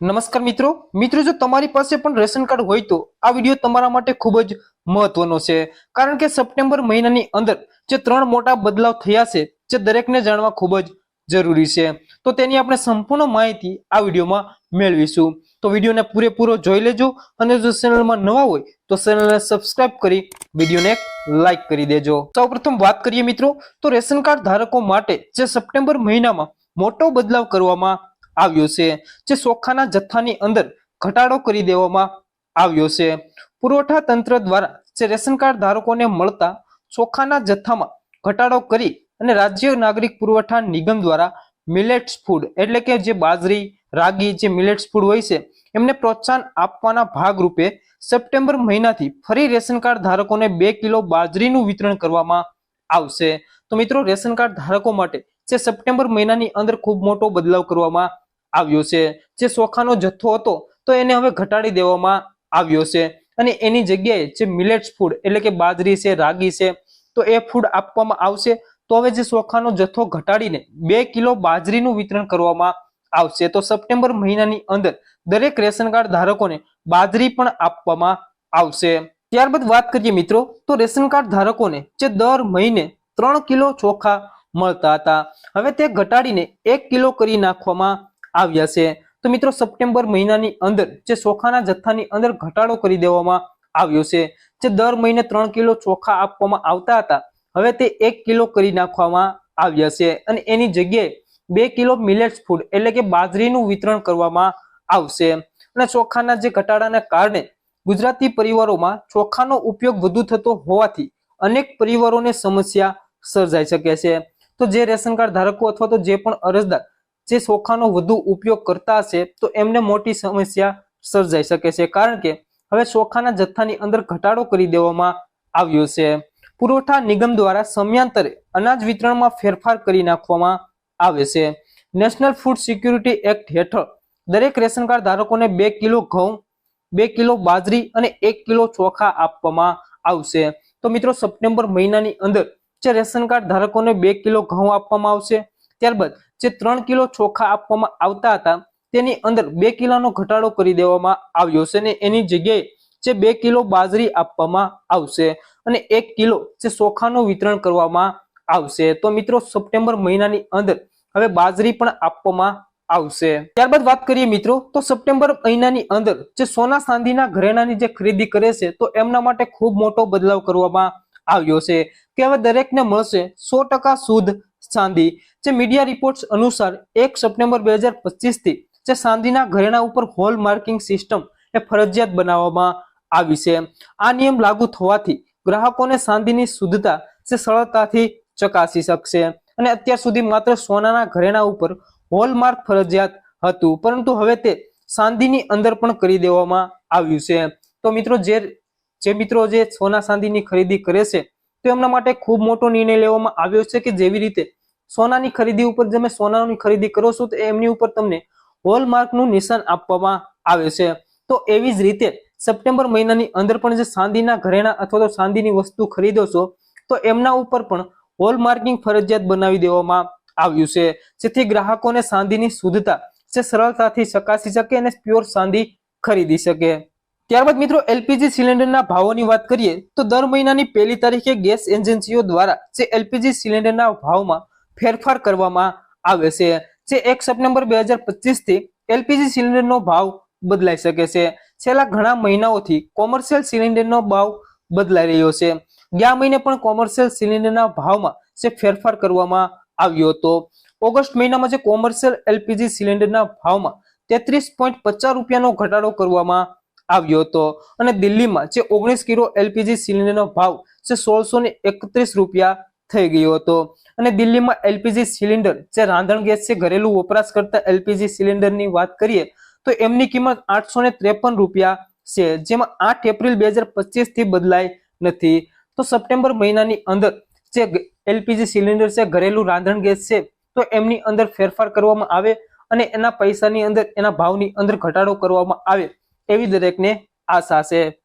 નમસ્કાર મિત્રો. મિત્રો, જો તમારી પાસે પણ રેશન કાર્ડ હોય તો આ વીડિયો તમારા માટે ખૂબ જ મહત્વનો છે. કારણ કે સપ્ટેમ્બર મહિનાની અંદર જે ત્રણ મોટા બદલાવ થયા છે, જે દરેકને જાણવા ખૂબ જ જરૂરી છે. તો તેની આપણે સંપૂર્ણ માહિતી આ વિડીયોમાં મેળવીશું. તો વિડીયોને પૂરેપૂરો જોઈ લેજો અને જો ચેનલમાં નવા હોય તો ચેનલને સબસ્ક્રાઇબ કરી વિડીયોને લાઇક કરી દેજો. સૌપ્રથમ વાત કરીએ મિત્રો, તો રેશન કાર્ડ ધારકો માટે જે સપ્ટેમ્બર મહિનામાં મોટો બદલાવ કરવામાં આવ્યો છે, જે ચોખાના જથ્થાની અંદર ઘટાડો કરી દેવામાં આવ્યો છે. પુરવઠા તંત્ર દ્વારા જે રેશન કાર્ડ ધારકોને મળતા ચોખાના જથ્થામાં ઘટાડો કરી અને રાજ્ય નાગરિક પુરવઠા નિગમ દ્વારા મિલેટ્સ ફૂડ એટલે કે જે બાજરી, રાગી જે મિલેટ્સ ફૂડ હોય છે, એમને પ્રોત્સાહન આપવાના ભાગરૂપે સપ્ટેમ્બર મહિનાથી ફરી રેશન કાર્ડ ધારકોને બે કિલો બાજરીનું વિતરણ કરવામાં આવશે. તો મિત્રો, રેશન કાર્ડ ધારકો માટે જે સપ્ટેમ્બર મહિનાની અંદર ખૂબ મોટો બદલાવ કરવામાં આવ્યો છે. જે ચોખાનો જથ્થો હતો, તો એને હવે ઘટાડી દેવામાં આવ્યો છે. અને એની જગ્યાએ જે મિલેટ્સ ફૂડ એટલે કે બાજરી છે, રાગી છે, તો એ ફૂડ આપવામાં આવશે. તો હવે જે ચોખાનો જથ્થો ઘટાડીને બે કિલો બાજરીનું વિતરણ કરવામાં આવશે. તો સપ્ટેમ્બર મહિનાની અંદર દરેક રેશન કાર્ડ ધારકોને બાજરી પણ આપવામાં આવશે. ત્યારબાદ વાત કરીએ મિત્રો, તો રેશન કાર્ડ ધારકોને જે દર મહિને ત્રણ કિલો ચોખા મળતા હતા. હવે તે ઘટાડીને એક કિલો કરી નાખવામાં આવ્યા છે. તો મિત્રો, સપ્ટેમ્બર મહિનાની અંદર જે ચોખાના જથ્થાની અંદર ઘટાડો કરી દેવામાં આવ્યો છે, જે દર મહિને ત્રણ કિલો ચોખા આપવામાં આવતા હતા, હવે તે એક કિલો કરી નાખવામાં આવ્યા છે અને એની જગ્યાએ બે કિલો મિલેટ્સ ફૂડ એટલે કે બાજરીનું વિતરણ કરવામાં આવશે. અને ચોખાના જે ઘટાડાના કારણે ગુજરાતી પરિવારોમાં ચોખાનો ઉપયોગ વધુ થતો હોવાથી અનેક પરિવારોને સમસ્યા સર્જાઈ શકે છે. તો જે રેશન કાર્ડ ધારકો અથવા તો જે પણ અરજદાર જે ચોખાનો વધુ ઉપયોગ કરતા હશે, તો એમને મોટી સમસ્યા સર્જાઈ શકે છે. કારણ કે હવે ચોખાના જથ્થાની અંદર ઘટાડો કરી દેવામાં આવ્યો છે. પુરવઠા નિગમ દ્વારા સમયાંતરે અનાજ વિતરણમાં ફેરફાર કરી નાખવામાં આવે છે. નેશનલ ફૂડ સિક્યુરિટી એક્ટ હેઠળ દરેક રેશન કાર્ડ ધારકોને બે કિલો ઘઉં, બે કિલો બાજરી અને એક કિલો ચોખા આપવામાં આવશે. તો મિત્રો, સપ્ટેમ્બર મહિનાની અંદર જે રેશન કાર્ડ ધારકોને બે કિલો ઘઉં આપવામાં આવશે. ત્યારબાદ જે ત્રણ કિલો ચોખા આપવામાં આવતા હતા, તેની અંદર બે કિલોનો ઘટાડો કરી દેવામાં આવ્યો છે અને એની જગ્યાએ જે બે કિલો બાજરી આપવામાં આવશે અને એક કિલો જે ચોખાનું વિતરણ કરવામાં આવશે. તો મિત્રો, સપ્ટેમ્બર મહિનાની અંદર હવે બાજરી પણ આપવામાં આવશે. ત્યારબાદ વાત કરીએ મિત્રો, તો સપ્ટેમ્બર મહિનાની અંદર જે સોના ચાંદીના ઘરેણાની જે ખરીદી કરે છે, તો એમના માટે ખૂબ મોટો બદલાવ કરવામાં આવ્યો છે, કે હવે દરેકને મળશે સો ટકા શુદ્ધ ચાંદી જે મીડિયા રિપોર્ટ્સ અનુસાર એક સપ્ટેમ્બર બે હજારથી જે ચાંદીના ઘરેણા ઉપર હોલ માર્કિંગ સિસ્ટમ એ ફરજિયાત બનાવવામાં આવી છે. આ નિયમ લાગુ થવાથી ગ્રાહકોને ચાંદીની શુદ્ધતા જે સરળતાથી ચકાસી શકશે. અને અત્યાર સુધી માત્ર સોનાના ઘરેણા ઉપર હોલમાર્ક ફરજિયાત હતું, પરંતુ હવે તે ચાંદીની અંદર પણ કરી દેવામાં આવ્યું છે. તો મિત્રો, જે જે મિત્રો જે સોના ચાંદીની ખરીદી કરે છે, તો એમના માટે ખૂબ મોટો નિર્ણય લેવામાં આવ્યો છે કે જેવી રીતે સોનાની ખરીદી ઉપર તમે સોનાની ખરીદી કરો છો, તો એમની ઉપર તમને હોલમાર્કનું નિશાન આપવામાં આવે છે. તો એવી જ રીતે સપ્ટેમ્બર મહિનાની અંદર પણ જે ચાંદીના ઘરેણા અથવા તો ચાંદીની વસ્તુ ખરીદો છો, તો એમના ઉપર પણ હોલમાર્કિંગ ફરજિયાત બનાવી દેવામાં આવ્યું છે. જેથી ગ્રાહકોને ચાંદીની શુદ્ધતા, જે સરળતાથી ચકાસી શકે અને પ્યોર ચાંદી ખરીદી શકે. ત્યારબાદ મિત્રો એલપીજી સિલિન્ડરના ભાવોની વાત કરીએ, તો દર મહિનાની પહેલી તારીખે ગેસ એજન્સીઓ દ્વારા જે એલપીજી સિલિન્ડરના ભાવમાં ફેરફાર કરવામાં આવે છે, જે એક સપ્ટેમ્બર બે હજાર પચીસથી એલપીજી સિલિન્ડરનો ભાવ બદલાઈ શકે છે. છેલ્લા ઘણા મહિનાઓથી કોમર્શિયલ સિલિન્ડરનો ભાવ બદલાઈ રહ્યો છે. ગયા મહિને પણ કોમર્શિયલ સિલિન્ડરના ભાવમાં જે ફેરફાર કરવામાં આવ્યો હતો. ઓગસ્ટ મહિનામાં જે કોમર્શિયલ એલપીજી સિલિન્ડરના ભાવમાં તેત્રીસ પોઈન્ટ પચાસ રૂપિયાનો ઘટાડો કરવામાં આવ્યો હતો. અને દિલ્હીમાં જે ઓગણીસ કિલો એલપીજી સિલિન્ડરનો ભાવ જે સોળસો ને એકત્રીસ રૂપિયા થઈ ગયો હતો. અને દિલ્હીમાં એલપીજી સિલિન્ડર જે રાંધણ ગેસ છે, ઘરેલું વપરાશ કરતા એલપીજી સિલિન્ડરની વાત કરીએ, તો એમની કિંમત આઠસો ને ત્રેપન રૂપિયા છે, જેમાં આઠ એપ્રિલ બે હજાર પચીસથી બદલાઈ નથી. તો સપ્ટેમ્બર મહિનાની અંદર જે એલપીજી સિલિન્ડર છે, ઘરેલું રાંધણ ગેસ છે, તો એમની અંદર ફેરફાર કરવામાં આવે અને એના પૈસાની અંદર, એના ભાવની અંદર ઘટાડો કરવામાં આવે. એવી દરેકને આશા છે.